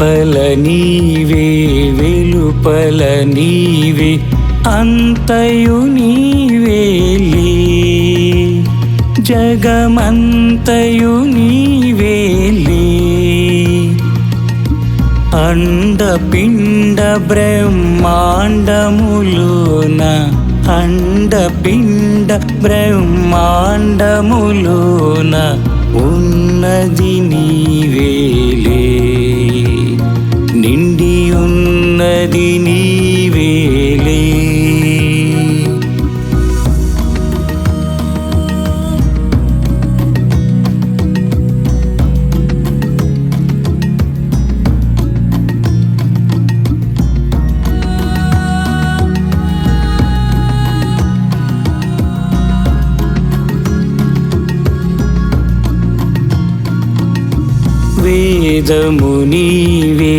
నీవే వెలుపల నీవే అంతయు నీవేలే జగమంతయు నీవేలే అండపిండ బ్రహ్మాండములోన అండపిండ బ్రహ్మాండములోన ఉన్నది వేదము నీవే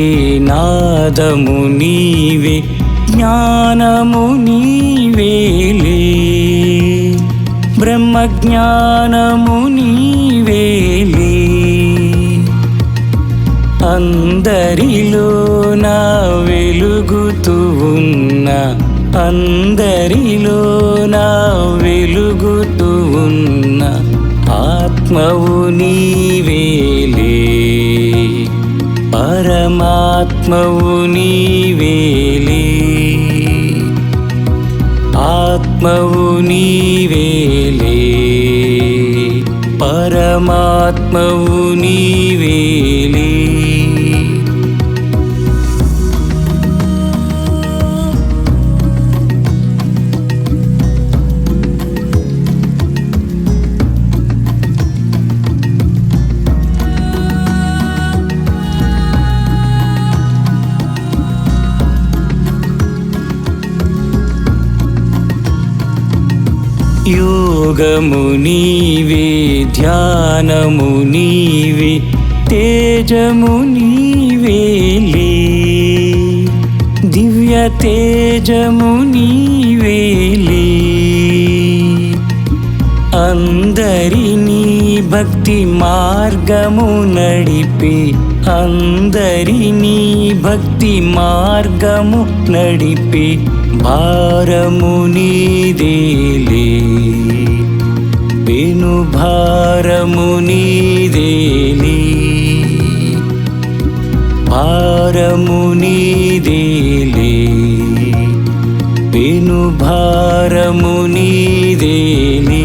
నాదము నీవే జ్ఞానము నీవేలే బ్రహ్మజ్ఞానము నీవేలే అందరిలో నా వెలుగుతూ ఉన్న అందరిలో నా వెలుగుతూ ఉన్న ఆత్మవు నీవే. ఆత్మవు నీవేలే. ఆత్మవు నీవేలే. పరమాత్మవు నీవేలే. యోగము నీవే ధ్యానము నీవే తేజము నీవేలే దివ్య తేజము నీవేలే అందరినీ భక్తి మార్గము నడిపే అందరినీ భక్తి మార్గము నడిపే భారముని నీదేలే. పెను భారము నీదేలే. భారము నీదేలే. పెను భారము నీదేలే.